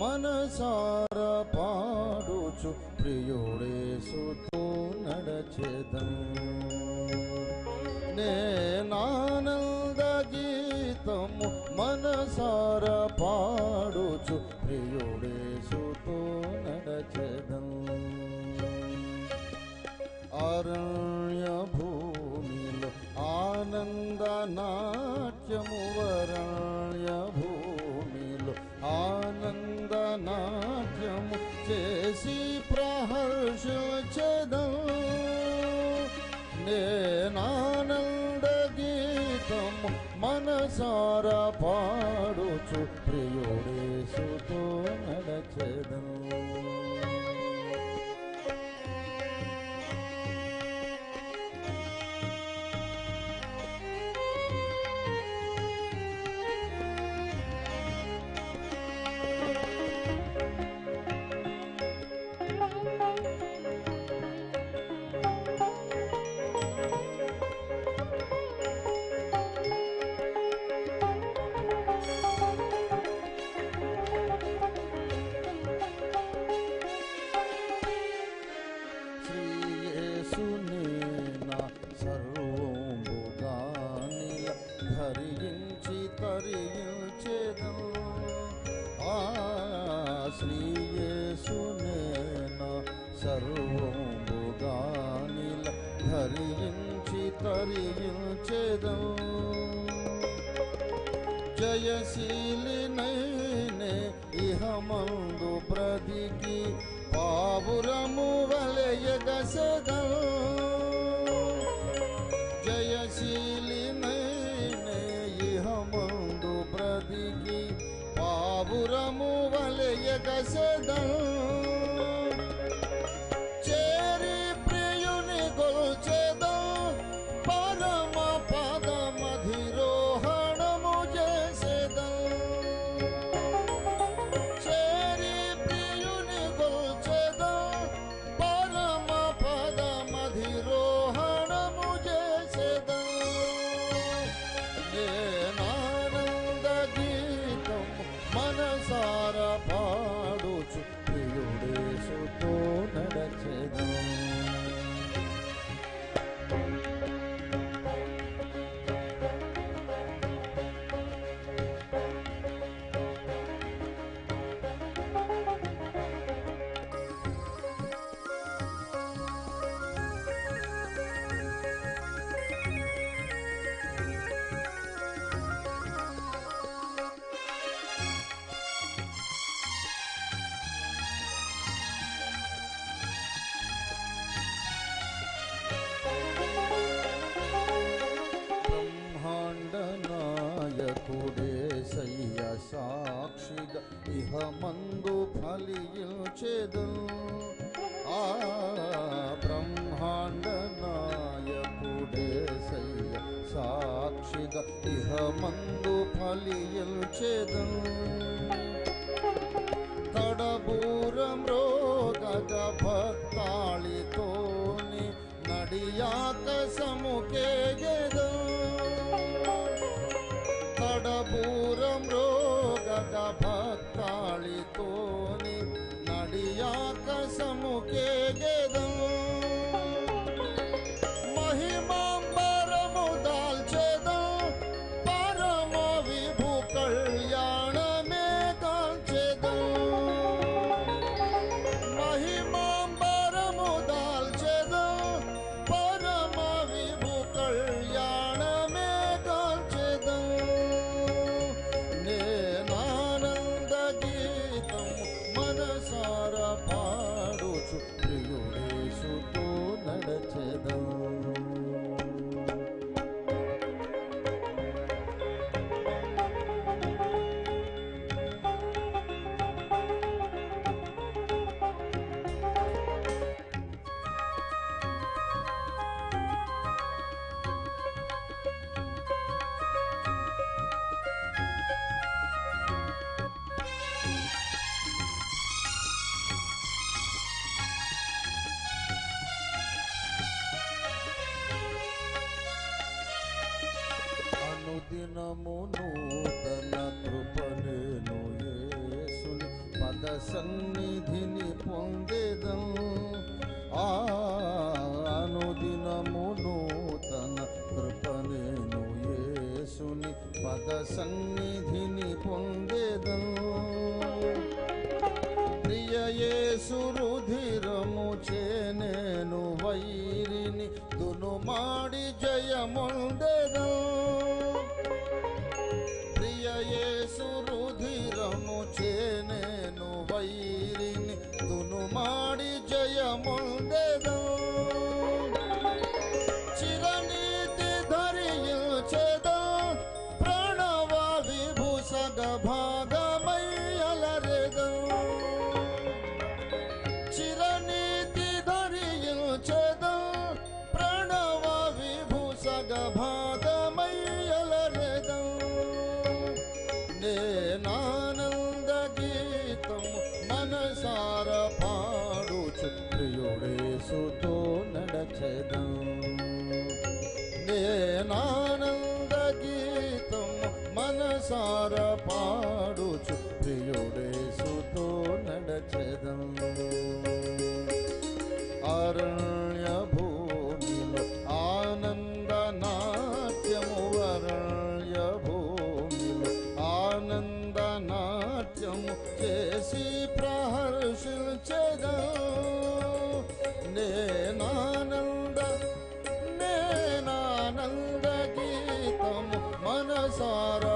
మనసార పాడుచు ప్రియుడేసుతో నడచేదం. నేనానంద గీతము మనసార పాడుచు ప్రియుడేసుతో మనసార పాడుచు ప్రియుడేసుతో నడచెదను. ధరించి తరించెదం జయశీలినైనే ఇహమందు బ్రతికి పావురము వలయ సయ్య సాక్షిగా ఇహమందు ఫలించేదు ఆ బ్రహ్మాండ నాయకుడే సయ్య సాక్షిగా ఇహమందు ఫలించేదు తడబూరం రోగగ భక్తాళితోని నడియాక సముఖే తడబూరం భక్తాళితోని సన్నిధిని పొందేదం. ఆ నూతన కృపణేను యేసుని పద సన్నిధిని పొందేదం. ప్రియ యేసు రుధిరము చేనేను వైరిని దునుమాడి జయముండే यो சுத்தோ न देनानन्द கீதம் மனசாரா sorrow.